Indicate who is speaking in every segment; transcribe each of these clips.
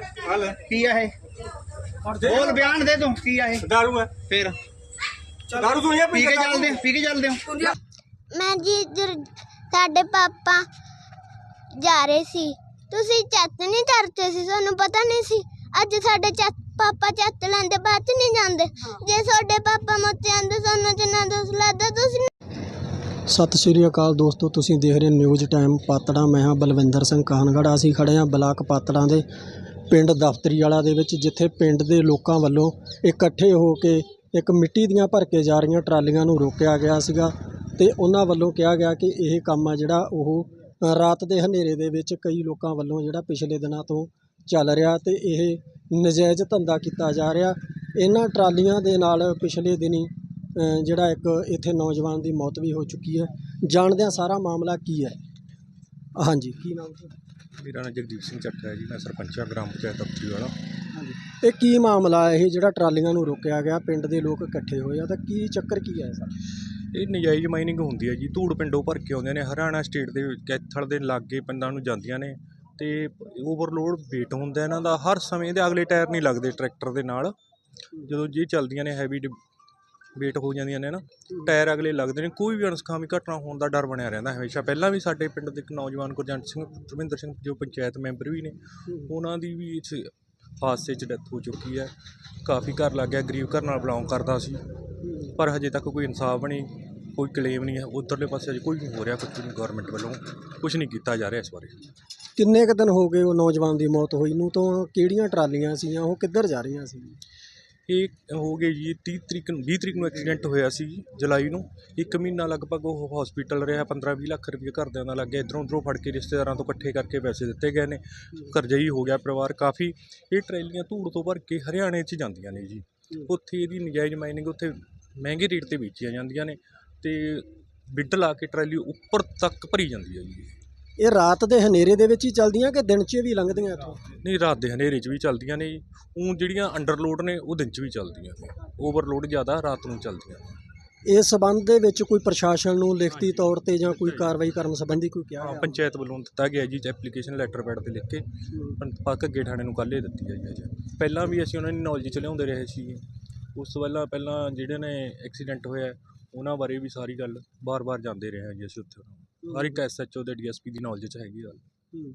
Speaker 1: ਹਲ। ਕੀ ਆ ਇਹ? ਬੋਲ ਬਿਆਨ ਦੇ ਤੂੰ। ਕੀ ਆ ਇਹ?
Speaker 2: ਦਾਰੂ ਹੈ।
Speaker 1: ਫਿਰ।
Speaker 2: ਦਾਰੂ ਤੂੰ ਇਹ
Speaker 1: ਪੀ ਕੇ ਚੱਲਦੇ ਪੀ ਕੇ ਚੱਲਦੇ ਹੋ
Speaker 3: ਮੈਂ ਜੀ ਜਰ- ਸਾਡੇ ਪਾਪਾ ਜਾ ਰਹੇ ਸੀ। ਤੁਸੀਂ ਚੱਤ ਨਹੀਂ ਚੜਤੇ ਸੀ ਤੁਹਾਨੂੰ ਪਤਾ ਨਹੀਂ ਸੀ? ਅੱਜ ਸਾਡੇ ਚੱਤ ਪਾਪਾ ਚੱਤ ਲੈਂਦੇ ਬਾਅਦ ਚ ਨਹੀਂ ਜਾਂਦੇ। ਜੇ ਤੁਹਾਡੇ ਪਾਪਾ ਮੋਤੇ ਆਂਦੇ ਸਾਨੂੰ ਜਿੰਨਾ ਦੋਸ ਲੱਗਦਾ ਤੁਸੀਂ
Speaker 4: ਸਤਿ ਸ਼੍ਰੀ ਅਕਾਲ ਦੋਸਤੋ ਤੁਸੀਂ ਦੇਖ ਰਹੇ ਨਿਊਜ਼ ਟਾਈਮ ਪਾਤੜਾ ਮੈਂ ਹਾਂ ਬਲਵਿੰਦਰ ਸਿੰਘ ਕਾਹਨਗੜ੍ਹ। ਅਸੀਂ ਖੜੇ ਹਾਂ ਬਲਾਕ ਪਾਤੜਾਂ ਦੇ ਪਿੰਡ ਦਫ਼ਤਰੀ ਵਾਲਾ ਦੇ ਵਿੱਚ, ਜਿੱਥੇ ਪਿੰਡ ਦੇ ਲੋਕਾਂ ਵੱਲੋਂ ਇਕੱਠੇ ਹੋ ਕੇ ਇੱਕ ਮਿੱਟੀ ਦੀਆਂ ਭਰ ਕੇ ਜਾ ਰਹੀਆਂ ਟਰਾਲੀਆਂ ਨੂੰ ਰੋਕਿਆ ਗਿਆ ਸੀਗਾ ਅਤੇ ਉਹਨਾਂ ਵੱਲੋਂ ਕਿਹਾ ਗਿਆ ਕਿ ਇਹ ਕੰਮ ਆ ਜਿਹੜਾ ਉਹ ਰਾਤ ਦੇ ਹਨੇਰੇ ਦੇ ਵਿੱਚ ਕਈ ਲੋਕਾਂ ਵੱਲੋਂ ਜਿਹੜਾ ਪਿਛਲੇ ਦਿਨਾਂ ਤੋਂ ਚੱਲ ਰਿਹਾ ਅਤੇ ਇਹ ਨਜਾਇਜ਼ ਧੰਦਾ ਕੀਤਾ ਜਾ ਰਿਹਾ। ਇਹਨਾਂ ਟਰਾਲੀਆਂ ਦੇ ਨਾਲ ਪਿਛਲੇ ਦਿਨੀ ਜਿਹੜਾ ਇੱਕ ਇੱਥੇ ਨੌਜਵਾਨ ਦੀ ਮੌਤ ਵੀ ਹੋ ਚੁੱਕੀ ਹੈ। ਜਾਣਦਿਆਂ ਸਾਰਾ ਮਾਮਲਾ ਕੀ ਹੈ? ਹਾਂਜੀ, ਕੀ ਨਾਮ
Speaker 2: ਮੇਰਾ ਨਾਮ ਜਗਦੀਪ ਸਿੰਘ ਚੱਠਾ ਹੈ ਜੀ ਮੈਂ ਸਰਪੰਚ ਗ੍ਰਾਮ ਪੰਚਾਇਤ ਦਫ਼ਤਰੀ ਵਾਲਾ।
Speaker 4: ਹਾਂਜੀ। ਇਹ ਕੀ ਮਾਮਲਾ ਹੈ? ਇਹ ਜਿਹੜਾ ਟਰਾਲੀਆਂ ਨੂੰ ਰੋਕਿਆ ਗਿਆ ਪਿੰਡ ਦੇ ਲੋਕ ਇਕੱਠੇ ਹੋਏ ਆ ਤਾਂ ਕੀ ਚੱਕਰ ਕੀ ਹੈ ਸਰ
Speaker 2: ਇਹ ਨਜਾਇਜ਼ ਮਾਈਨਿੰਗ ਹੁੰਦੀ ਹੈ ਜੀ ਧੂੜ ਪਿੰਡੋਂ ਭਰ ਕੇ ਆਉਂਦੇ ਨੇ ਹਰਿਆਣਾ ਸਟੇਟ ਦੇ ਕੈਥਲ ਦੇ ਲਾਗੇ ਪਿੰਡਾਂ ਨੂੰ ਜਾਂਦੀਆਂ ਨੇ ਤੇ ਓਵਰਲੋਡ weight ਹੁੰਦਾ ਇਹਨਾਂ ਦਾ ਹਰ ਸਮੇਂ ਦੇ ਅਗਲੇ ਟਾਇਰ ਨਹੀਂ ਲੱਗਦੇ ਟਰੈਕਟਰ ਦੇ ਨਾਲ। ਜਦੋਂ ਜੇ ਚੱਲਦੀਆਂ ਨੇ ਹੈਵੀ weight ਹੋ ਜਾਂਦੀਆਂ ਨੇ ਨਾ ਟਾਇਰ ਅਗਲੇ ਲੱਗਦੇ ਨੇ ਕੋਈ ਵੀ ਅਣਸਖਾਮੀ ਘਟਨਾ ਹੋਣ ਦਾ ਡਰ ਬਣਿਆ ਰਹਿੰਦਾ ਹਮੇਸ਼ਾ। ਪਹਿਲਾਂ ਵੀ ਸਾਡੇ ਪਿੰਡ ਦੇ ਇੱਕ ਨੌਜਵਾਨ ਗੁਰਜੰਟ ਸਿੰਘ ਧਰਮਿੰਦਰ ਸਿੰਘ ਜੋ ਪੰਚਾਇਤ ਮੈਂਬਰ ਵੀ ਨੇ ਉਹਨਾਂ ਦੀ ਵੀ ਇਸ ਹਾਦਸੇ 'ਚ ਡੈਥ ਹੋ ਚੁੱਕੀ ਹੈ। ਕਾਫੀ ਘਰ ਲੱਗ ਗਿਆ ਗਰੀਬ ਘਰ ਨਾਲ ਬਿਲੋਂਗ ਕਰਦਾ ਸੀ। ਪਰ ਹਜੇ ਤੱਕ ਕੋਈ ਇਨਸਾਫ ਨਹੀਂ ਕੋਈ ਕਲੇਮ ਨਹੀਂ ਹੈ। ਉਧਰਲੇ ਪਾਸੇ ਅਜੇ ਕੋਈ ਨਹੀਂ ਹੋ ਰਿਹਾ ਕੁਝ ਨਹੀਂ ਗਵਰਨਮੈਂਟ ਵੱਲੋਂ ਕੁਝ ਨਹੀਂ ਕੀਤਾ ਜਾ ਰਿਹਾ ਇਸ ਬਾਰੇ।
Speaker 4: ਕਿੰਨੇ ਕੁ ਦਿਨ ਹੋ ਗਏ ਉਹ ਨੌਜਵਾਨ ਦੀ ਮੌਤ ਹੋਈ? ਨੂੰ ਤੋਂ ਕਿਹੜੀਆਂ ਟਰਾਲੀਆਂ ਸੀਗੀਆਂ ਉਹ ਕਿੱਧਰ ਜਾ ਰਹੀਆਂ ਸੀ?
Speaker 2: ਇਹ ਹੋ ਗਏ ਜੀ ਤੀਹ ਤਰੀਕ ਨੂੰ, ਵੀਹ ਤਰੀਕ ਨੂੰ ਐਕਸੀਡੈਂਟ ਹੋਇਆ ਸੀ ਜੀ, ਜੁਲਾਈ ਨੂੰ। ਇੱਕ ਮਹੀਨਾ ਲਗਭਗ ਉਹ ਹਸਪੀਟਲ ਰਿਹਾ 15-20 ਲੱਖ ਰੁਪਏ ਘਰਦਿਆਂ ਦਾ ਲੱਗ ਗਿਆ। ਇਧਰੋਂ ਉਧਰੋਂ ਫੜ ਕੇ ਰਿਸ਼ਤੇਦਾਰਾਂ ਤੋਂ ਇਕੱਠੇ ਕਰਕੇ ਪੈਸੇ ਦਿੱਤੇ ਗਏ ਨੇ। ਕਰਜ਼ਈ ਹੋ ਗਿਆ ਪਰਿਵਾਰ ਕਾਫੀ। ਇਹ ਟਰੈਲੀਆਂ ਧੂੜ ਤੋਂ ਭਰ ਕੇ ਹਰਿਆਣੇ 'ਚ ਜਾਂਦੀਆਂ ਨੇ ਜੀ। ਉੱਥੇ ਇਹਦੀ ਨਜਾਇਜ਼ ਮਾਈਨਿੰਗ ਉੱਥੇ ਮਹਿੰਗੇ ਰੇਟ ਤੇ ਵੇਚੀਆਂ ਜਾਂਦੀਆਂ ਨੇ ਤੇ ਬਿੱਡ ਲਾ ਕੇ ਟਰੈਲੀ ਉੱਪਰ ਤੱਕ ਭਰੀ ਜਾਂਦੀ ਹੈ ਜੀ।
Speaker 4: ਇਹ ਰਾਤ ਦੇ ਹਨੇਰੇ ਦੇ ਵਿੱਚ ਹੀ ਚੱਲਦੀਆਂ ਕਿ ਦਿਨ 'ਚ ਵੀ ਲੰਘਦੀਆਂ ਇੱਥੋਂ?
Speaker 2: ਨਹੀਂ ਰਾਤ ਦੇ ਹਨੇਰੇ 'ਚ ਵੀ ਚੱਲਦੀਆਂ ਨੇ ਜੀ। ਉਹ ਜਿਹੜੀਆਂ ਅੰਡਰਲੋਡ ਨੇ ਉਹ ਦਿਨ 'ਚ ਵੀ ਚੱਲਦੀਆਂ ਨੇ। ਓਵਰਲੋਡ ਜ਼ਿਆਦਾ ਰਾਤ ਨੂੰ ਚੱਲਦੀਆਂ ਨੇ।
Speaker 4: ਇਸ ਸਬੰਧ ਦੇ ਵਿੱਚ ਕੋਈ ਪ੍ਰਸ਼ਾਸਨ ਨੂੰ ਲਿਖਤੀ ਤੌਰ ਤੇ ਜਾਂ ਕੋਈ ਕਾਰਵਾਈ ਕਰਨ ਸੰਬੰਧੀ ਕੋਈ ਕਿਹਾ
Speaker 2: ਹਾਂ
Speaker 4: ਗਿਆ?
Speaker 2: ਪੰਚਾਇਤ ਵੱਲੋਂ ਦਿੱਤਾ ਗਿਆ ਜੀ ਐਪਲੀਕੇਸ਼ਨ ਲੈਟਰ ਪੈਡ ਤੇ ਲਿਖ ਕੇ। ਪੱਕ ਅੱਗੇ ਥਾਣੇ ਨੂੰ ਕੱਲ੍ਹ ਹੀ ਦਿੱਤੀ ਹੈ ਜੀ। ਪਹਿਲਾਂ ਵੀ ਅਸੀਂ ਉਹਨਾਂ ਦੀ ਨੌਲੇਜ ਚ ਲਿਆਉਂਦੇ ਰਹੇ ਸੀ। ਉਸ ਤੋਂ ਪਹਿਲਾਂ ਪਹਿਲਾਂ ਜਿਹੜੇ ਨੇ ਐਕਸੀਡੈਂਟ ਹੋਇਆ ਉਹਨਾਂ ਬਾਰੇ ਵੀ ਸਾਰੀ ਗੱਲ ਬਾਰ-ਬਾਰ ਜਾਂਦੇ ਰਹੇ ਹਾਂ ਜੀ ਅਸੀਂ ਉੱਥੇ। ਹਰ ਇੱਕ ਐਸਐਚਓ ਦੇ ਡੀਐਸਪੀ ਦੀ ਨੌਲੇਜ ਚ ਹੈਗੀ ਗੱਲ।
Speaker 4: ਹੂੰ।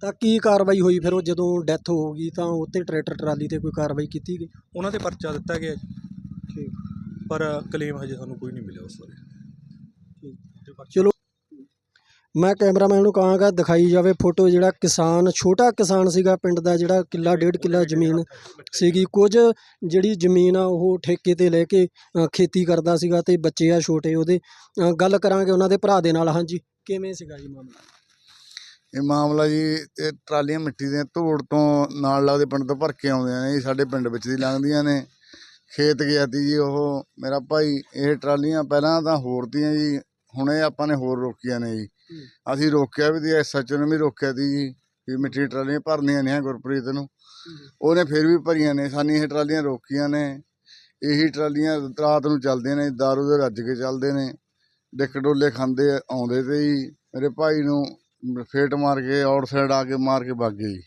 Speaker 4: ਤਾਂ ਕੀ ਕਾਰਵਾਈ ਹੋਈ ਫਿਰ ਉਹ ਜਦੋਂ ਡੈਥ ਹੋ ਗਈ ਤਾਂ ਉੱਤੇ ਟਰੈਕਟਰ ਟਰਾਲੀ ਤੇ ਕੋਈ ਕਾਰਵਾਈ ਕੀਤੀ ਗਈ?
Speaker 2: ਉਹਨਾਂ ਤੇ ਪਰਚਾ ਦਿੱਤਾ ਗਿਆ ਜੀ।
Speaker 4: ਠੀਕ।
Speaker 2: ਪਰ ਕਲੇਮ ਹਜੇ ਸਾਨੂੰ ਕੋਈ ਨਹੀਂ ਮਿਲਿਆ ਉਸ ਬਾਰੇ
Speaker 4: ਚਲੋ ਮੈਂ ਕੈਮਰਾਮੈਨ ਨੂੰ ਕਹਾਂਗਾ, ਦਿਖਾਈ ਜਾਵੇ ਫੋਟੋ ਜਿਹੜਾ ਕਿਸਾਨ, ਛੋਟਾ ਕਿਸਾਨ ਸੀਗਾ ਪਿੰਡ ਦਾ, ਜਿਹੜਾ ਕਿੱਲਾ, ਡੇਢ ਕਿੱਲਾ ਜ਼ਮੀਨ ਸੀਗੀ। ਕੁਝ ਜਿਹੜੀ ਜ਼ਮੀਨ ਆ, ਉਹ ਠੇਕੇ ਤੇ ਲੈ ਕੇ ਖੇਤੀ ਕਰਦਾ ਸੀਗਾ ਤੇ ਬੱਚੇ ਆ ਛੋਟੇ ਉਹਦੇ। ਗੱਲ ਕਰਾਂਗੇ ਉਹਨਾਂ ਦੇ ਭਰਾ ਦੇ ਨਾਲ। ਹਾਂਜੀ, ਕਿਵੇਂ ਸੀਗਾ ਜੀ ਮਾਮਲਾ?
Speaker 5: ਇਹ ਮਾਮਲਾ ਜੀ, ਇਹ ਟਰਾਲੀਆਂ ਮਿੱਟੀ ਦੀਆਂ ਧੂੜ ਤੋਂ ਨਾਲ ਲੱਗਦੇ ਪਿੰਡ ਤੋਂ ਭਰ ਕੇ ਆਉਂਦੀਆਂ ਨੇ ਜੀ ਸਾਡੇ ਪਿੰਡ ਵਿੱਚ ਦੀ ਲੰਘਦੀਆਂ ਨੇ। ਖੇਤ ਗਿਆ ਤੀ ਜੀ ਉਹ, ਮੇਰਾ ਭਾਈ, ਇਹ ਟਰਾਲੀਆਂ ਪਹਿਲਾਂ ਤਾਂ ਹੋਰ ਤੀਆਂ ਜੀ, ਹੁਣ ਇਹ ਆਪਾਂ ਨੇ ਹੋਰ ਰੋਕੀਆਂ ਨੇ ਜੀ। ਅਸੀਂ ਰੋਕਿਆ ਵੀ ਤੀ ਐਸਐਚਓ ਨੇ ਵੀ ਰੋਕਿਆ ਤੀ ਜੀ ਵੀ ਮਿੱਟੀ ਟਰਾਲੀਆਂ ਭਰਨੀਆਂ ਨੇ ਗੁਰਪ੍ਰੀਤ ਨੂੰ। ਉਹਨੇ ਫਿਰ ਵੀ ਭਰੀਆਂ ਨੇ ਸਾਨੀ ਇਹ ਟਰਾਲੀਆਂ ਰੋਕੀਆਂ ਨੇ। ਇਹੀ ਟਰਾਲੀਆਂ ਰਾਤ ਨੂੰ ਚੱਲਦੀਆਂ ਨੇ ਦਾਰੂ ਦੇ ਰੱਜ ਕੇ ਚੱਲਦੇ ਨੇ। ਡਿੱਕ ਡੋਲੇ ਖਾਂਦੇ ਆਉਂਦੇ ਤੇ ਜੀ ਮੇਰੇ ਭਾਈ ਨੂੰ ਫੇਟ ਮਾਰ ਕੇ ਆਊਟਸਾਈਡ ਆ ਕੇ ਮਾਰ ਕੇ ਭੱਗ ਗਏ ਜੀ।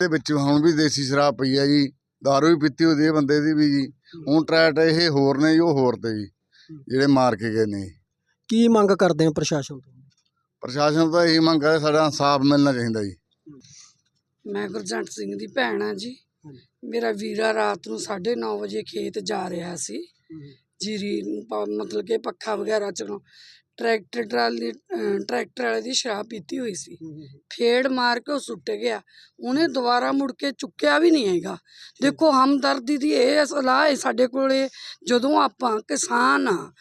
Speaker 5: ਤੇ ਵਿੱਚ ਹੁਣ ਵੀ ਦੇਸੀ ਸ਼ਰਾਬ ਪਈ ਹੈ ਜੀ ਦਾਰੂ ਵੀ ਪੀਤੀ ਹੋਈ ਹੈ ਬੰਦੇ ਦੀ ਵੀ ਜੀ। ਹੁਣ ਟਰੈਟ ਇਹ ਹੋਰ ਨੇ ਜੀ ਉਹ ਹੋਰ ਤੇ ਜੀ ਜਿਹੜੇ ਮਾਰ ਕੇ ਗਏ ਨੇ।
Speaker 4: ਕੀ ਮੰਗ ਕਰਦੇ ਹੋ ਪ੍ਰਸ਼ਾਸਨ ਤੋਂ?
Speaker 5: ਪ੍ਰਸ਼ਾਸਨ ਤੋਂ ਇਹੀ ਮੰਗ ਹੈ ਸਾਡਾ ਇਨਸਾਫ ਮਿਲਣਾ ਚਾਹੀਦਾ ਜੀ।
Speaker 6: ਮੈਂ ਗੁਰਜੰਟ ਸਿੰਘ ਦੀ ਭੈਣ ਆ ਜੀ। ਮੇਰਾ ਵੀਰਾ ਰਾਤ ਨੂੰ 9:30 ਵਜੇ ਖੇਤ ਜਾ ਰਿਹਾ ਸੀ। ਜੀਰੀ ਨੂੰ ਪ- ਮਤਲਬ ਕਿ ਪੱਖਾ ਵਗੈਰਾ ਚਲਾਉ ਟਰੈਕਟਰ ਟਰਾਲੀ ਟਰੈਕਟਰ ਵਾਲੇ ਦੀ ਸ਼ਰਾਬ ਪੀਤੀ ਹੋਈ ਸੀ। ਫੇੜ ਮਾਰ ਕੇ ਉਹ ਸੁੱਟ ਗਿਆ। ਉਹਨੇ ਦੁਬਾਰਾ ਮੁੜ ਕੇ ਚੁੱਕਿਆ ਵੀ ਨਹੀਂ ਹੈਗਾ। ਦੇਖੋ ਹਮਦਰਦੀ ਦੀ ਇਹ ਸਲਾਹ ਹੈ ਸਾਡੇ ਕੋਲੇ ਜਦੋਂ ਆਪਾਂ ਕਿਸਾਨ ਆ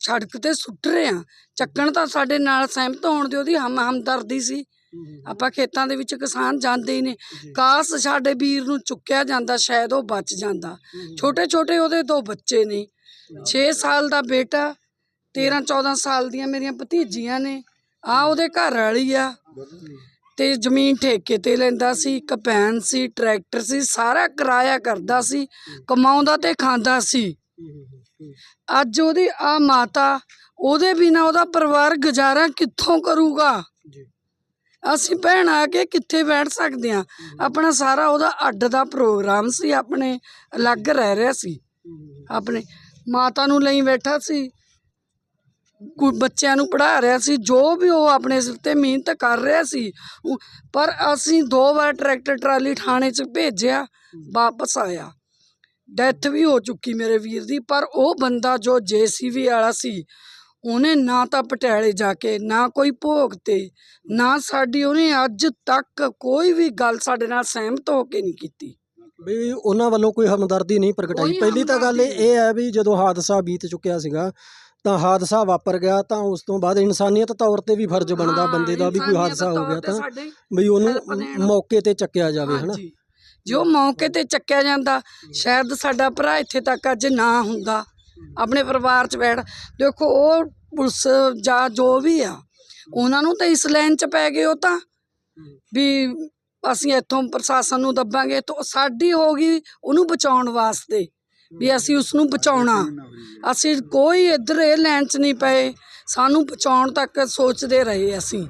Speaker 6: ਸੜਕ ਤੇ ਸੁੱਟ ਰਹੇ ਆ ਚੱਕਣ ਤਾਂ ਸਾਡੇ ਨਾਲ ਸਹਿਮਤ ਹੋਣ ਦੀ ਉਹਦੀ ਹਮ ਹਮਦਰਦੀ ਸੀ। ਆਪਾਂ ਖੇਤਾਂ ਦੇ ਵਿੱਚ ਕਿਸਾਨ ਜਾਂਦੇ ਹੀ ਨੇ। ਕਾਸ ਸਾਡੇ ਵੀਰ ਨੂੰ ਚੁੱਕਿਆ ਜਾਂਦਾ ਸ਼ਾਇਦ ਉਹ ਬਚ ਜਾਂਦਾ। ਛੋਟੇ ਛੋਟੇ ਉਹਦੇ ਦੋ ਬੱਚੇ ਨੇ। 6 ਸਾਲ ਦਾ ਬੇਟਾ 13 14 ਸਾਲ ਦੀਆਂ ਮੇਰੀਆਂ ਭਤੀਜੀਆਂ ਨੇ। ਆ ਉਹਦੇ ਘਰ ਵਾਲੀ ਆ। ਤੇ ਜ਼ਮੀਨ ਠੇਕੇ ਤੇ ਲੈਂਦਾ ਸੀ ਇੱਕ ਭੈਣ ਸੀ ਟਰੈਕਟਰ ਸੀ ਸਾਰਾ ਕਿਰਾਇਆ ਕਰਦਾ ਸੀ ਕਮਾਉਂਦਾ ਤੇ ਖਾਂਦਾ ਸੀ। ਅੱਜ ਉਹਦੀ ਆ ਮਾਤਾ ਉਹਦੇ ਬਿਨਾ ਉਹਦਾ ਪਰਿਵਾਰ ਗੁਜ਼ਾਰਾ ਕਿੱਥੋਂ ਕਰੂਗਾ? ਅਸੀਂ ਭੈਣ ਆ ਕੇ ਕਿੱਥੇ ਬੈਠ ਸਕਦੇ ਆ ਆਪਣਾ ਸਾਰਾ ਉਹਦਾ ਅੱਡ ਦਾ ਪ੍ਰੋਗਰਾਮ ਸੀ ਆਪਣੇ ਅਲੱਗ ਰਹਿ ਰਿਹਾ ਸੀ। ਆਪਣੇ ਮਾਤਾ ਨੂੰ ਲਈ ਬੈਠਾ ਸੀ। ਬੱਚਿਆਂ ਨੂੰ ਪੜ੍ਹਾ ਰਿਹਾ ਸੀ ਜੋ ਵੀ ਉਹ ਆਪਣੇ ਸਿਰ ਤੇ ਮਿਹਨਤ ਕਰ ਰਿਹਾ ਸੀ ਪਰ ਅਸੀਂ ਦੋ ਵਾਰ ਟਰੈਕਟਰ ਟਰਾਲੀ ਥਾਣੇ 'ਚ ਭੇਜਿਆ ਵਾਪਸ ਆਇਆ। ਡੈਥ ਵੀ ਹੋ ਚੁੱਕੀ ਮੇਰੇ ਵੀਰ ਦੀ ਪਰ ਉਹ ਬੰਦਾ ਜੋ ਜੀਸੀਬੀ ਵਾਲਾ ਸੀ ਉਹਨੇ ਨਾ ਤਾਂ ਪਟਿਆਲੇ ਜਾ ਕੇ ਨਾ ਕੋਈ ਭੋਗ ਤੇ ਨਾ ਸਾਡੀ ਉਹਨੇ ਅੱਜ ਤੱਕ ਕੋਈ ਵੀ ਗੱਲ ਸਾਡੇ ਨਾਲ ਸਹਿਮਤ ਹੋ ਕੇ ਨਹੀਂ ਕੀਤੀ।
Speaker 4: ਵੀ ਉਹਨਾਂ ਵੱਲੋਂ ਕੋਈ ਹਮਦਰਦੀ ਨਹੀਂ ਪ੍ਰਗਟਾਈ। ਪਹਿਲੀ ਤਾਂ ਗੱਲ ਇਹ ਹੈ ਵੀ ਜਦੋਂ ਹਾਦਸਾ ਬੀਤ ਚੁੱਕਿਆ ਸੀਗਾ ਤਾਂ ਹਾਦਸਾ ਵਾਪਰ ਗਿਆ ਤਾਂ ਉਸ ਤੋਂ ਬਾਅਦ ਇਨਸਾਨੀਅਤ ਤੌਰ ਤੇ ਵੀ ਫਰਜ਼ ਬਣਦਾ ਬੰਦੇ ਦਾ ਵੀ ਕੋਈ ਹਾਦਸਾ ਹੋ ਗਿਆ
Speaker 6: ਤੇ
Speaker 4: ਵੀ ਉਹਨੂੰ। ਮੌਕੇ ਤੇ ਚੱਕਿਆ ਜਾਵੇ ਹਨਾ?
Speaker 6: ਜੋ ਮੌਕੇ ਤੇ ਚੱਕਿਆ ਜਾਂਦਾ ਸ਼ਾਇਦ ਸਾਡਾ ਭਰਾ ਇੱਥੇ ਤੱਕ ਅੱਜ ਨਾ ਹੁੰਦਾ। ਆਪਣੇ ਪਰਿਵਾਰ 'ਚ ਬੈਠ ਦੇਖੋ ਉਹ ਪੁਲਿਸ ਜਾਂ ਜੋ ਵੀ ਆ ਉਹਨਾਂ ਨੂੰ ਤਾਂ ਇਸ ਲਾਈਨ 'ਚ ਪੈ ਗਏ ਉਹ ਤਾਂ। ਵੀ ਅਸੀਂ ਇੱਥੋਂ ਪ੍ਰਸ਼ਾਸਨ ਨੂੰ ਦੱਬਾਂਗੇ ਤਾਂ ਸਾਡੀ ਹੋ ਗਈ ਉਹਨੂੰ ਬਚਾਉਣ ਵਾਸਤੇ। ਵੀ ਅਸੀਂ ਉਸ ਨੂੰ ਬਚਾਉਣਾ। ਅਸੀਂ ਕੋਈ ਇੱਧਰ ਇਹ ਲੈਣ 'ਚ ਨਹੀਂ ਪਏ। ਸਾਨੂੰ ਬਚਾਉਣ ਤੱਕ ਸੋਚਦੇ ਰਹੇ ਅਸੀਂ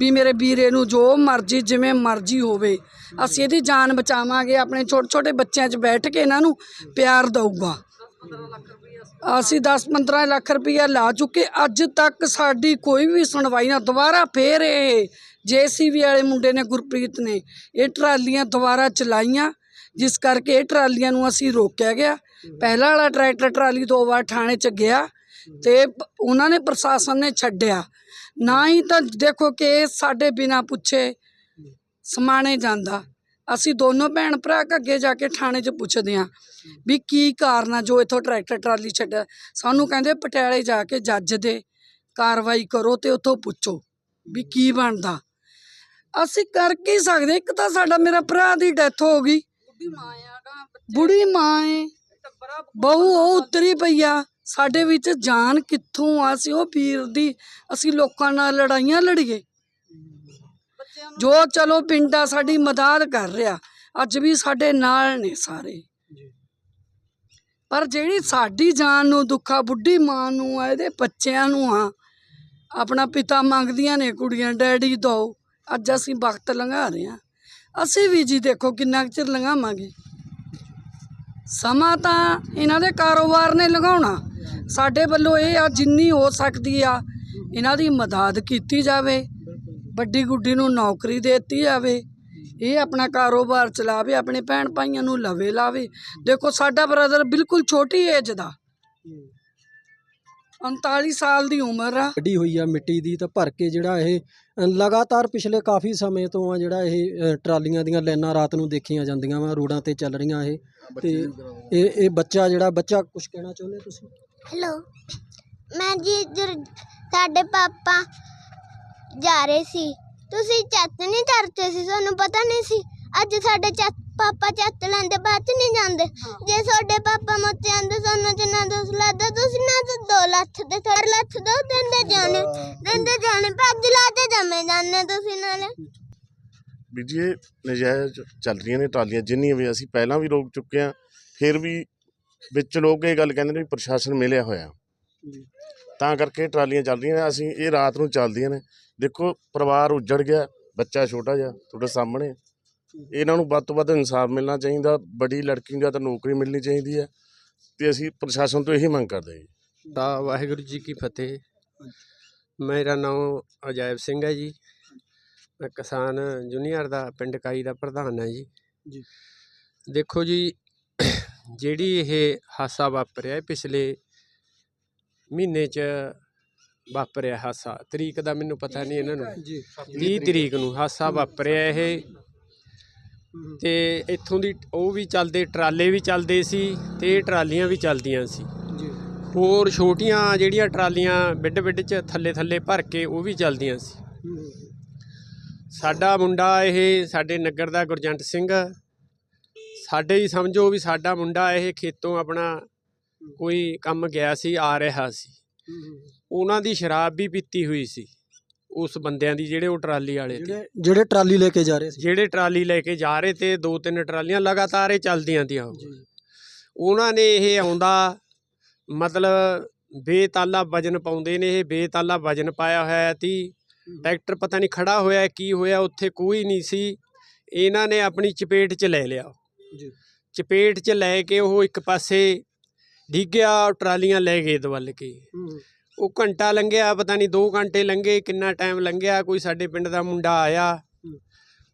Speaker 6: ਵੀ ਮੇਰੇ ਵੀਰੇ ਨੂੰ ਜੋ ਮਰਜ਼ੀ, ਜਿਵੇਂ ਮਰਜ਼ੀ ਹੋਵੇ, ਅਸੀਂ ਇਹਦੀ ਜਾਨ ਬਚਾਵਾਂਗੇ, ਆਪਣੇ ਛੋਟੇ ਛੋਟੇ ਬੱਚਿਆਂ 'ਚ ਬੈਠ ਕੇ ਇਹਨਾਂ ਨੂੰ ਪਿਆਰ ਦਊਗਾ। ਅਸੀਂ 10-15 ਲੱਖ ਰੁਪਈਆ ਲਾ ਚੁੱਕੇ। ਅੱਜ ਤੱਕ ਸਾਡੀ ਕੋਈ ਵੀ ਸੁਣਵਾਈ ਨਾ, ਦੁਬਾਰਾ ਫੇਰ ਇਹ ਜੇਸੀਬੀ ਵਾਲੇ ਮੁੰਡੇ ਨੇ ਗੁਰਪ੍ਰੀਤ ਨੇ, ਇਹ ਟਰਾਲੀਆਂ ਦੁਬਾਰਾ ਚਲਾਈਆਂ। ਜਿਸ ਕਰਕੇ ਇਹ ਟਰਾਲੀਆਂ ਨੂੰ ਅਸੀਂ ਰੋਕਿਆ ਗਿਆ। ਪਹਿਲਾ ਵਾਲਾ ਟਰੈਕਟਰ ਟਰਾਲੀ ਦੋ ਵਾਰ ਥਾਣੇ 'ਚ ਗਿਆ ਤੇ ਉਹਨਾਂ ਨੇ ਪ੍ਰਸ਼ਾਸਨ ਨੇ ਛੱਡਿਆ। ਨਾ ਹੀ ਤਾਂ ਦੇਖੋ ਕਿ ਸਾਡੇ ਬਿਨਾ ਪੁੱਛੇ ਸਮਾਣੇ ਜਾਂਦਾ। ਅਸੀਂ ਦੋਨੋਂ ਭੈਣ ਭਰਾ ਅੱਗੇ ਜਾ ਕੇ ਥਾਣੇ 'ਚ ਪੁੱਛਦੇ ਹਾਂ ਵੀ ਕੀ ਕਾਰਨ ਆ ਜੋ ਇੱਥੋਂ ਟਰੈਕਟਰ ਟਰਾਲੀ ਛੱਡਿਆ ਸਾਨੂੰ ਕਹਿੰਦੇ ਪਟਿਆਲੇ ਜਾ ਕੇ ਜੱਜ ਦੇ ਕਾਰਵਾਈ ਕਰੋ ਤੇ ਉੱਥੋਂ ਪੁੱਛੋ ਵੀ ਕੀ ਬਣਦਾ। ਅਸੀਂ ਕਰ ਕੀ ਸਕਦੇ? ਇੱਕ ਤਾਂ ਸਾਡਾ ਮੇਰਾ ਭਰਾ ਦੀ ਡੈਥ ਹੋ ਗਈ। ਬੁੜੀ ਮਾਂ ਏ। ਬਹੂ ਉਹ ਉਤਰੀ ਪਈ ਆ। ਸਾਡੇ ਵਿੱਚ ਜਾਨ ਕਿੱਥੋਂ ਆ? ਸੀ ਉਹ ਵੀਰ ਦੀ ਅਸੀਂ ਲੋਕਾਂ ਨਾਲ ਲੜਾਈਆਂ ਲੜੀਏ। ਜੋ ਚਲੋ ਪਿੰਡਾ ਸਾਡੀ ਮਦਦ ਕਰ ਰਿਹਾ। ਅੱਜ ਵੀ ਸਾਡੇ ਨਾਲ ਨੇ ਸਾਰੇ। ਪਰ ਜਿਹੜੀ ਸਾਡੀ ਜਾਨ ਨੂੰ ਦੁੱਖਾ ਬੁੱਢੀ ਮਾਂ ਨੂੰ ਆ ਇਹਦੇ ਬੱਚਿਆਂ ਨੂੰ ਆ ਆਪਣਾ ਪਿਤਾ ਮੰਗਦੀਆਂ ਨੇ ਕੁੜੀਆਂ ਡੈਡੀ ਦੋ ਅੱਜ ਅਸੀਂ ਵਕਤ ਲੰਘਾ ਰਹੇ ਆ ਅਸੀਂ ਵੀ ਜੀ ਦੇਖੋ ਕਿੰਨਾ ਕੁ ਚਿਰ ਲੰਘਾਵਾਂਗੇ। ਸਮਾਂ ਤਾਂ ਇਹਨਾਂ ਦੇ ਕਾਰੋਬਾਰ ਨੇ ਲਗਾਉਣਾ ਸਾਡੇ ਵੱਲੋਂ ਇਹ ਆ, ਜਿੰਨੀ ਹੋ ਸਕਦੀ ਆ, ਇਹਨਾਂ ਦੀ ਮਦਦ ਕੀਤੀ ਜਾਵੇ। ਵੱਡੀ ਗੁੱਡੀ ਨੂੰ ਨੌਕਰੀ ਦੇ ਦਿੱਤੀ ਜਾਵੇ। ਇਹ ਆਪਣਾ ਕਾਰੋਬਾਰ ਚਲਾਵੇ, ਆਪਣੇ ਭੈਣ ਭਾਈਆਂ ਨੂੰ ਲਵੇ ਲਾਵੇ ਦੇਖੋ ਸਾਡਾ ਬ੍ਰਦਰ ਬਿਲਕੁਲ ਛੋਟੀ ਏਜ ਦਾ। 39 ਸਾਲ ਦੀ ਉਮਰ ਆ।
Speaker 4: ਕੱਢੀ ਹੋਈ ਆ ਮਿੱਟੀ ਦੀ ਤਾਂ ਭਰ ਕੇ ਜਿਹੜਾ ਇਹ ਲਗਾਤਾਰ ਪਿਛਲੇ ਕਾਫੀ ਸਮੇਂ ਤੋਂ ਆ ਜਿਹੜਾ ਇਹ ਅ, ਟਰਾਲੀਆਂ ਦੀਆਂ ਲਾਈਨਾਂ ਰਾਤ ਨੂੰ ਦੇਖੀਆਂ ਜਾਂਦੀਆਂ ਵਾ ਰੋਡਾਂ ਤੇ ਚੱਲ ਰਹੀਆਂ ਇਹ। ਤੇ ਇਹ ਇਹ ਬੱਚਾ ਜਿਹੜਾ ਬੱਚਾ ਕੁਝ ਕਹਿਣਾ ਚਾਹੁੰਦੇ ਤੁਸੀਂ?
Speaker 3: ਹੈਲੋ ਮੈਂ ਜੀ ਜਰ- ਸਾਡੇ ਪਾਪਾ ਜਾ ਰਹੇ ਸੀ। ਤੁਸੀਂ ਚੱਤ ਨਹੀਂ ਚਰਤੇ ਸੀ ਤੁਹਾਨੂੰ ਪਤਾ ਨਹੀਂ ਸੀ? ਅੱਜ ਸਾਡੇ ਚੱਤ ਪਾਪਾ ਚੱਤ ਲੈਂਦੇ ਬਾਅਦ ਚ ਨਹੀਂ ਜਾਂਦੇ। ਜੇ ਤੁਹਾਡੇ ਪਾਪਾ ਮੁੱਤ ਜਾਂਦੇ 2 ਲੱਖ ਦੇ 4 ਲੱਖ ਦੋ ਦਿੰਦੇ ਜਾਣੇ ਦਿੰਦੇ ਜਾਣੇ ਭੱਜ ਲਾ ਤੇ ਜਮੇ ਜਾਂਦੇ ਤੁਸੀਂ ਨਾਲੇ।
Speaker 7: ਵੀ ਜੀ ਇਹ ਨਜਾਇਜ਼ ਚੱਲ ਰਹੀਆਂ ਨੇ ਟਰਾਲੀਆਂ ਜਿੰਨੀਆਂ ਵੀ ਅਸੀਂ ਪਹਿਲਾਂ ਵੀ ਰੋਕ ਚੁੱਕੇ ਹਾਂ ਫਿਰ ਵੀ ਵਿੱਚ ਲੋਕ ਇਹ ਗੱਲ ਕਹਿੰਦੇ ਨੇ ਵੀ ਪ੍ਰਸ਼ਾਸਨ ਮਿਲਿਆ ਹੋਇਆ। ਤਾਂ ਕਰਕੇ ਟਰਾਲੀਆਂ ਚੱਲ ਰਹੀਆਂ ਨੇ ਅਸੀਂ ਇਹ ਰਾਤ ਨੂੰ ਚੱਲਦੀਆਂ ਨੇ। ਦੇਖੋ ਪਰਿਵਾਰ ਉੱਜੜ ਗਿਆ ਬੱਚਾ ਛੋਟਾ ਜਿਹਾ ਤੁਹਾਡੇ ਸਾਹਮਣੇ। ਇਹਨਾਂ ਨੂੰ ਵੱਧ ਤੋਂ ਵੱਧ ਇਨਸਾਫ ਮਿਲਣਾ ਚਾਹੀਦਾ ਬੜੀ ਲੜਕੀ ਨੂੰ ਜਾਂ ਤਾਂ ਨੌਕਰੀ ਮਿਲਣੀ ਚਾਹੀਦੀ ਹੈ ਤੇ ਅਸੀਂ ਪ੍ਰਸ਼ਾਸਨ ਤੋਂ ਇਹੀ ਮੰਗ ਕਰਦੇ ਹਾਂ
Speaker 8: ਦਾ ਵਾਹਿਗੁਰੂ ਜੀ ਕੀ ਫਤਿਹ। ਮੇਰਾ ਨਾਮ ਅਜਾਇਬ ਸਿੰਘ ਹੈ ਜੀ। ਮੈਂ ਕਿਸਾਨ ਜੂਨੀਅਰ ਦਾ ਪਿੰਡ ਕਾਈ ਦਾ ਪ੍ਰਧਾਨ ਹੈ ਜੀ।
Speaker 4: ਜੀ।
Speaker 8: ਦੇਖੋ ਜੀ ਜਿਹੜੀ ਇਹ ਹਾਸਾ ਵਾਪਰਿਆ ਪਿਛਲੇ ਮਹੀਨੇ 'ਚ ਵਾਪਰਿਆ ਹਾਸਾ ਤਰੀਕ ਦਾ ਮੈਨੂੰ ਪਤਾ ਨਹੀਂ ਇਹਨਾਂ ਨੂੰ।
Speaker 4: ਜੀ।
Speaker 8: 20 ਤਰੀਕ ਨੂੰ ਹਾਸਾ ਵਾਪਰਿਆ ਇਹ। ਤੇ ਇੱਥੋਂ ਦੀ ਉਹ ਵੀ ਚੱਲਦੇ ਟਰਾਲੇ ਵੀ ਚੱਲਦੇ ਸੀ ਤੇ ਇਹ ਟਰਾਲੀਆਂ ਵੀ ਚੱਲਦੀਆਂ ਸੀ। ਹੋਰ ਛੋਟੀਆਂ ਜਿਹੜੀਆਂ ਟਰਾਲੀਆਂ ਬਿੱਡ ਬਿੱਡ 'ਚ ਥੱਲੇ ਥੱਲੇ ਭਰ ਕੇ ਉਹ ਵੀ ਚੱਲਦੀਆਂ ਸੀ। ਸਾਡਾ ਮੁੰਡਾ ਇਹ ਸਾਡੇ ਨਗਰ ਦਾ ਗੁਰਜੰਟ ਸਿੰਘ। ਸਾਡੇ ਹੀ ਸਮਝੋ ਵੀ ਸਾਡਾ ਮੁੰਡਾ ਇਹ ਖੇਤੋਂ ਆਪਣਾ ਕੋਈ ਕੰਮ ਗਿਆ ਸੀ ਆ ਰਿਹਾ ਸੀ। ਉਹਨਾਂ ਦੀ ਸ਼ਰਾਬ ਵੀ ਪੀਤੀ ਹੋਈ ਸੀ ਉਸ ਬੰਦਿਆਂ ਦੀ ਜਿਹੜੇ ਉਹ ਟਰਾਲੀ ਵਾਲੇ ਤੇ।
Speaker 4: ਜਿਹੜੇ ਟਰਾਲੀ ਲੈ ਕੇ ਜਾ ਰਹੇ ਸੀ।
Speaker 8: ਜਿਹੜੇ ਟਰਾਲੀ ਲੈ ਕੇ ਜਾ ਰਹੇ ਤੇ ਦੋ ਤਿੰਨ ਟਰਾਲੀਆਂ ਲਗਾਤਾਰ ਇਹ ਚੱਲਦੀਆਂ ਤੀਆਂ ਉਹ। ਉਹਨਾਂ ਨੇ ਇਹ ਆਉਂਦਾ ਮਤਲਬ ਬੇਤਾਲਾ ਵਜਨ ਪਾਉਂਦੇ ਨੇ ਇਹ ਬੇਤਾਲਾ ਵਜਨ ਪਾਇਆ ਹੋਇਆ ਤੀ ਟਰੈਕਟਰ ਪਤਾ ਨਹੀਂ ਖੜਾ ਹੋਇਆ ਕੀ ਹੋਇਆ ਉੱਥੇ ਕੋਈ ਨਹੀਂ ਸੀ। ਇਹਨਾਂ ਨੇ ਆਪਣੀ ਚਪੇਟ 'ਚ ਲੈ ਲਿਆ।
Speaker 4: ਜੀ।
Speaker 8: ਚਪੇਟ 'ਚ ਲੈ ਕੇ ਉਹ ਇੱਕ ਪਾਸੇ ਡਿੱਗਿਆ ਟਰਾਲੀਆਂ ਲੈ ਗਏ ਦਵਲ ਕੇ। ਉਹ ਘੰਟਾ ਲੰਘਿਆ ਪਤਾ ਨਹੀਂ 2 ਘੰਟੇ ਲੰਘੇ ਕਿੰਨਾ ਟਾਈਮ ਲੰਘਿਆ ਕੋਈ ਸਾਡੇ ਪਿੰਡ ਦਾ ਮੁੰਡਾ ਆਇਆ।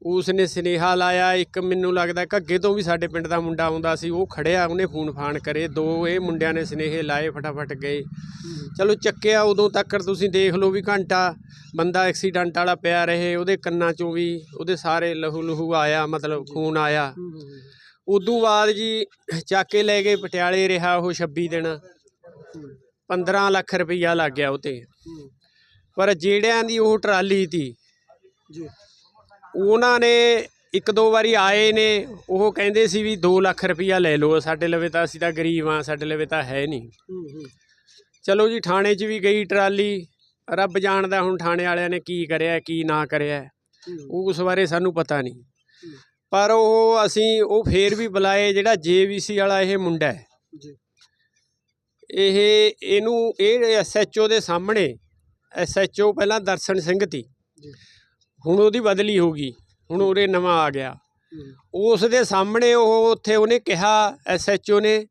Speaker 8: ਉਸ ਨੇ ਸੁਨੇਹਾ ਲਾਇਆ, ਇੱਕ ਮੈਨੂੰ ਲੱਗਦਾ ਘੱਗੇ ਤੋਂ ਵੀ ਸਾਡੇ ਪਿੰਡ ਦਾ ਮੁੰਡਾ ਆਉਂਦਾ ਸੀ, ਉਹ ਖੜਿਆ, ਉਹਨੇ ਫੋਨ ਫਾਨ ਕਰੇ, ਦੋ ਇਹ ਮੁੰਡਿਆਂ ਨੇ ਸੁਨੇਹੇ ਲਾਏ, ਫਟਾਫਟ ਗਏ। ਚਲੋ ਚੱਕਿਆ ਉਦੋਂ ਤੱਕ ਤੁਸੀਂ ਦੇਖ ਲਓ ਵੀ ਘੰਟਾ ਬੰਦਾ ਐਕਸੀਡੈਂਟ ਵਾਲਾ ਪਿਆ ਰਹੇ, ਉਹਦੇ ਕੰਨਾਂ ਚੋਂ ਵੀ, ਉਹਦੇ ਸਾਰੇ ਲਹੂ ਲਹੂ ਆਇਆ, ਮਤਲਬ ਖੂਨ ਆਇਆ। ਉਦੋਂ ਬਾਅਦ ਜੀ ਚੱਕ ਕੇ ਲੈ ਗਏ ਪਟਿਆਲੇ ਰਿਹਾ ਉਹ 26 ਦਿਨ। 15 ਲੱਖ ਰੁਪਈਆ ਲੱਗ ਗਿਆ ਉਹ ਤੇ ਪਰ ਜਿਹੜਿਆਂ ਦੀ ਉਹ ਟਰਾਲੀ ਤੀ
Speaker 4: ਜੀ।
Speaker 8: ਉਹਨਾਂ ਨੇ ਇੱਕ ਦੋ ਵਾਰੀ ਆਏ ਨੇ ਉਹ ਕਹਿੰਦੇ ਸੀ ਵੀ 2 ਲੱਖ ਰੁਪਈਆ ਲੈ ਲਓ ਸਾਡੇ ਲਵੇ ਤਾਂ ਅਸੀਂ ਤਾਂ ਗਰੀਬ ਆ ਸਾਡੇ ਲਵੇ ਤਾਂ ਹੈ ਨਹੀਂ। ਚਲੋ ਜੀ ਥਾਣੇ 'ਚ ਵੀ ਗਈ ਟਰਾਲੀ ਰੱਬ ਜਾਣਦਾ ਹੁਣ ਥਾਣੇ ਵਾਲਿਆਂ ਨੇ ਕੀ ਕਰਿਆ ਕੀ ਨਾ ਕਰਿਆ। ਉਸ ਬਾਰੇ ਸਾਨੂੰ ਪਤਾ ਨਹੀਂ। ਪਰ ਉਹ ਅਸੀਂ ਉਹ ਫੇਰ ਵੀ ਬੁਲਾਏ ਜਿਹੜਾ ਜੇਵੀਸੀ ਵਾਲਾ ਇਹ ਮੁੰਡਾ ਹੈ। ਇਹ ਇਹਨੂੰ ਇਹ ਐਸਐਚਓ ਦੇ ਸਾਹਮਣੇ ਐਸਐਚਓ ਪਹਿਲਾਂ ਦਰਸ਼ਨ ਸਿੰਘ
Speaker 4: ਜੀ।
Speaker 8: ਹੁਣ ਉਹਦੀ ਬਦਲੀ ਹੋ ਗਈ ਹੁਣ ਉਰੇ ਨਵਾਂ ਆ ਗਿਆ। ਉਸ ਦੇ ਸਾਹਮਣੇ ਉਹ ਉੱਥੇ ਉਹਨੇ ਕਿਹਾ ਐਸਐਚਓ ਨੇ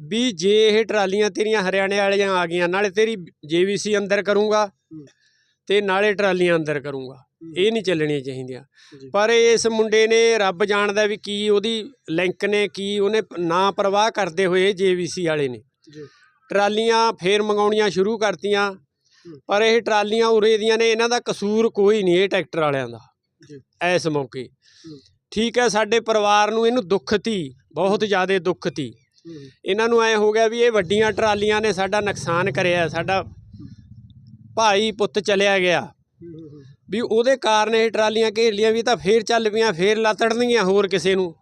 Speaker 8: ਵੀ ਜੇ ਇਹ ਟਰਾਲੀਆਂ ਤੇਰੀਆਂ ਹਰਿਆਣੇ ਵਾਲੀਆਂ ਆ ਗਈਆਂ ਨਾਲੇ ਤੇਰੀ ਜੇਵੀਸੀ ਅੰਦਰ ਕਰੂੰਗਾ ਤੇ ਨਾਲੇ ਟਰਾਲੀਆਂ ਅੰਦਰ ਕਰੂੰਗਾ। ਇਹ ਨਹੀਂ ਚੱਲਣੀਆਂ ਚਾਹੀਦੀਆਂ। ਪਰ ਇਸ ਮੁੰਡੇ ਨੇ ਰੱਬ ਜਾਣਦਾ ਵੀ ਕੀ ਉਹਦੀ ਲਿੰਕ ਨੇ ਕੀ ਉਹਨੇ ਨਾ ਪਰਵਾਹ ਕਰਦੇ ਹੋਏ ਜੇਵੀਸੀ ਵਾਲੇ ਨੇ। ਟਰਾਲੀਆਂ ਫੇਰ ਮੰਗਾਉਣੀਆਂ ਸ਼ੁਰੂ ਕਰਤੀਆਂ। ਪਰ ਇਹ ਟਰਾਲੀਆਂ ਉਰੇ ਦੀਆਂ ਨੇ ਇਹਨਾਂ ਦਾ ਕਸੂਰ ਕੋਈ ਨਹੀਂ ਇਹ ਟਰੈਕਟਰ ਵਾਲਿਆਂ ਦਾ। ਇਸ ਮੌਕੇ। ਠੀਕ ਹੈ ਸਾਡੇ ਪਰਿਵਾਰ ਨੂੰ ਇਹਨੂੰ ਦੁੱਖ ਤੀ ਬਹੁਤ ਜ਼ਿਆਦਾ ਦੁੱਖ ਤੀ। ਇਹਨਾਂ ਨੂੰ ਐ ਹੋ ਗਿਆ ਵੀ ਇਹ ਵੱਡੀਆਂ ਟਰਾਲੀਆਂ ਨੇ ਸਾਡਾ ਨੁਕਸਾਨ ਕਰਿਆ ਸਾਡਾ ਭਾਈ ਪੁੱਤ ਚਲਿਆ ਗਿਆ। ਵੀ ਉਹਦੇ ਕਾਰਨ ਇਹ ਟਰਾਲੀਆਂ ਘੇਰ ਲੀਆਂ ਵੀ ਤਾਂ ਫੇਰ ਚੱਲ ਪਈਆਂ ਫੇਰ ਲੱਤੜਨਗੀਆਂ ਹੋਰ ਕਿਸੇ ਨੂੰ।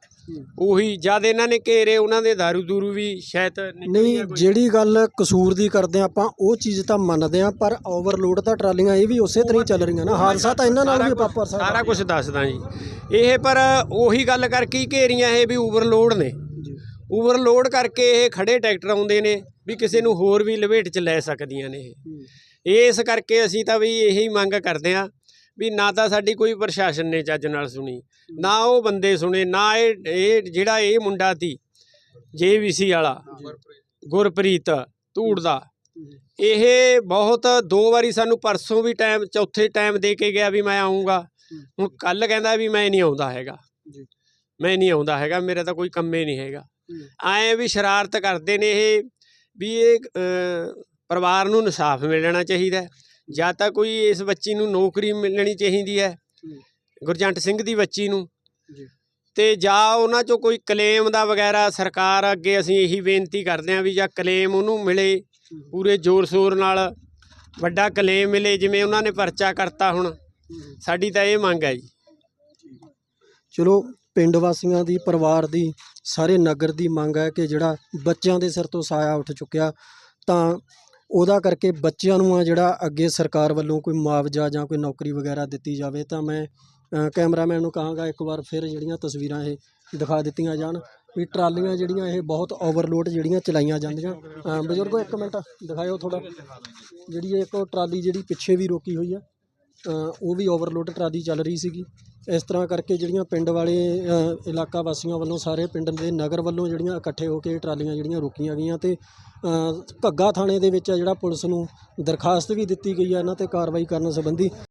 Speaker 8: ਉਹੀ ਜਦ ਇਹਨਾਂ ਨੇ ਘੇਰੇ ਉਹਨਾਂ ਦੇ ਦਾਰੂ ਦੂਰੂ ਵੀ ਸ਼ਾਇਦ ਨਿਕਲ
Speaker 4: ਨਹੀਂ
Speaker 8: ਕੋਈ।
Speaker 4: ਜਿਹੜੀ ਗੱਲ ਕਸੂਰ ਦੀ ਕਰਦੇ ਆ ਆਪਾਂ ਉਹ ਚੀਜ਼ ਤਾਂ ਮੰਨਦੇ ਆ ਪਰ ਓਵਰਲੋਡ ਤਾਂ ਟਰਾਲੀਆਂ ਇਹ ਵੀ ਉਸੇ ਤਰ੍ਹਾਂ ਹੀ ਚੱਲ ਰਹੀਆਂ ਨਾ। ਹਾਦਸਾ ਤਾਂ ਇਹਨਾਂ ਨਾਲ ਵੀ ਵਾਪਰ ਸਕਦਾ
Speaker 8: ਸਾਰਾ ਕੁਝ ਦੱਸਦਾ ਜੀ। ਇਹ ਪਰ ਉਹੀ ਗੱਲ ਕਰਕੇ ਹੀ ਘੇਰੀਆਂ ਇਹ ਵੀ ਓਵਰਲੋਡ ਨੇ। ਓਵਰਲੋਡ ਕਰਕੇ ਇਹ ਖੜੇ ਟਰੈਕਟਰ ਆਉਂਦੇ ਨੇ ਵੀ ਕਿਸੇ ਨੂੰ ਹੋਰ ਵੀ ਲਪੇਟ 'ਚ ਲੈ ਸਕਦੀਆਂ ਨੇ ਇਹ। ਇਸ ਕਰਕੇ ਅਸੀਂ ਤਾਂ ਵੀ ਇਹੀ ਮੰਗ ਕਰਦੇ ਆ ਵੀ ਨਾ ਤਾਂ ਸਾਡੀ ਕੋਈ ਪ੍ਰਸ਼ਾਸਨ ਨੇ ਚੱਜ ਨਾਲ ਸੁਣੀ ਨਾ ਉਹ ਬੰਦੇ ਸੁਣੇ ਨਾ ਇਹ ਇਹ ਜਿਹੜਾ ਇਹ ਮੁੰਡਾ ਸੀ ਜੇਵੀਸੀ ਵਾਲਾ ਗੁਰਪ੍ਰੀਤ ਧੂੜ ਦਾ ਇਹ ਬਹੁਤ ਦੋ ਵਾਰੀ ਸਾਨੂੰ ਪਰਸੋਂ ਵੀ ਟਾਈਮ ਚੌਥੇ ਟਾਈਮ ਦੇ ਕੇ ਗਿਆ ਵੀ ਮੈਂ ਆਉਂਗਾ ਹੁਣ ਕੱਲ ਕਹਿੰਦਾ ਵੀ ਮੈਂ ਨਹੀਂ ਆਉਂਦਾ ਹੈਗਾ
Speaker 4: ਜੀ।
Speaker 8: ਮੈਂ ਨਹੀਂ ਆਉਂਦਾ ਹੈਗਾ ਮੇਰਾ ਤਾਂ ਕੋਈ ਕੰਮੇ ਨਹੀਂ ਹੈਗਾ ਐਂ ਵੀ ਸ਼ਰਾਰਤ ਕਰਦੇ ਨੇ ਇਹ ਵੀ ਇਹ ਪਰਿਵਾਰ ਨੂੰ ਇਨਸਾਫ ਮਿਲਣਾ ਚਾਹੀਦਾ। ਜਾਂ ਤਾਂ ਕੋਈ ਇਸ ਬੱਚੀ ਨੂੰ ਨੌਕਰੀ ਮਿਲਣੀ ਚਾਹੀਦੀ ਹੈ ਗੁਰਜੰਟ ਸਿੰਘ ਦੀ ਬੱਚੀ ਨੂੰ। ਤੇ ਜਾਂ ਉਹਨਾਂ ਚੋਂ ਕੋਈ ਕਲੇਮ ਦਾ ਵਗੈਰਾ ਸਰਕਾਰ ਅੱਗੇ ਅਸੀਂ ਇਹੀ ਬੇਨਤੀ ਕਰਦੇ ਹਾਂ ਵੀ ਜਾਂ ਕਲੇਮ ਉਹਨੂੰ ਮਿਲੇ ਪੂਰੇ ਜ਼ੋਰ ਸ਼ੋਰ ਨਾਲ ਵੱਡਾ ਕਲੇਮ ਮਿਲੇ ਜਿਵੇਂ ਉਹਨਾਂ ਨੇ ਪਰਚਾ ਕਰਤਾ ਹੁਣ। ਸਾਡੀ ਤਾਂ ਇਹ ਮੰਗ ਹੈ ਜੀ।
Speaker 4: ਚਲੋ ਪਿੰਡ ਵਾਸੀਆਂ ਦੀ ਪਰਿਵਾਰ ਦੀ ਸਾਰੇ ਨਗਰ ਦੀ ਮੰਗ ਹੈ ਕਿ ਜਿਹੜਾ ਬੱਚਿਆਂ ਦੇ ਸਿਰ ਤੋਂ ਸਾਇਆ ਉੱਠ ਚੁੱਕਿਆ ਤਾਂ ਉਹਦਾ ਕਰਕੇ ਬੱਚਿਆਂ ਨੂੰ ਆ ਜਿਹੜਾ ਅੱਗੇ ਸਰਕਾਰ ਵੱਲੋਂ ਕੋਈ ਮੁਆਵਜ਼ਾ ਜਾਂ ਕੋਈ ਨੌਕਰੀ ਵਗੈਰਾ ਦਿੱਤੀ ਜਾਵੇ ਤਾਂ ਮੈਂ ਕੈਮਰਾਮੈਨ ਨੂੰ ਕਹਾਂਗਾ ਇੱਕ ਵਾਰ ਫਿਰ ਜਿਹੜੀਆਂ ਤਸਵੀਰਾਂ ਇਹ ਦਿਖਾ ਦਿੱਤੀਆਂ ਜਾਣ ਵੀ ਟਰਾਲੀਆਂ ਜਿਹੜੀਆਂ ਇਹ ਬਹੁਤ ਓਵਰਲੋਡ ਜਿਹੜੀਆਂ ਚਲਾਈਆਂ ਜਾਂਦੀਆਂ। ਅ, ਬਜ਼ੁਰਗੋ ਇੱਕ ਮਿੰਟ ਦਿਖਾਇਓ ਥੋੜਾ ਜਿਹੜੀ ਇਹ ਇੱਕ ਉਹ ਟਰਾਲੀ ਜਿਹੜੀ ਪਿੱਛੇ ਵੀ ਰੋਕੀ ਹੋਈ ਆ। ਉਹ ਵੀ ਓਵਰਲੋਡ ਟਰਾਲੀ ਚੱਲ ਰਹੀ ਸੀਗੀ। ਇਸ ਤਰ੍ਹਾਂ ਕਰਕੇ ਜਿਹੜੀਆਂ ਪਿੰਡ ਵਾਲੇ ਇਲਾਕਾ ਵਾਸੀਆਂ ਵੱਲੋਂ ਸਾਰੇ ਪਿੰਡ ਦੇ ਨਗਰ ਵੱਲੋਂ ਜਿਹੜੀਆਂ ਇਕੱਠੇ ਹੋ ਕੇ ਟਰਾਲੀਆਂ ਜਿਹੜੀਆਂ ਰੋਕੀਆਂ ਗਈਆਂ ਅਤੇ ਘੱਗਾ ਥਾਣੇ ਦੇ ਵਿੱਚ ਆ ਜਿਹੜਾ ਪੁਲਿਸ ਨੂੰ ਦਰਖਾਸਤ ਵੀ ਦਿੱਤੀ ਗਈ ਆ ਇਹਨਾਂ ਤੇ ਕਾਰਵਾਈ ਕਰਨ ਸੰਬੰਧੀ।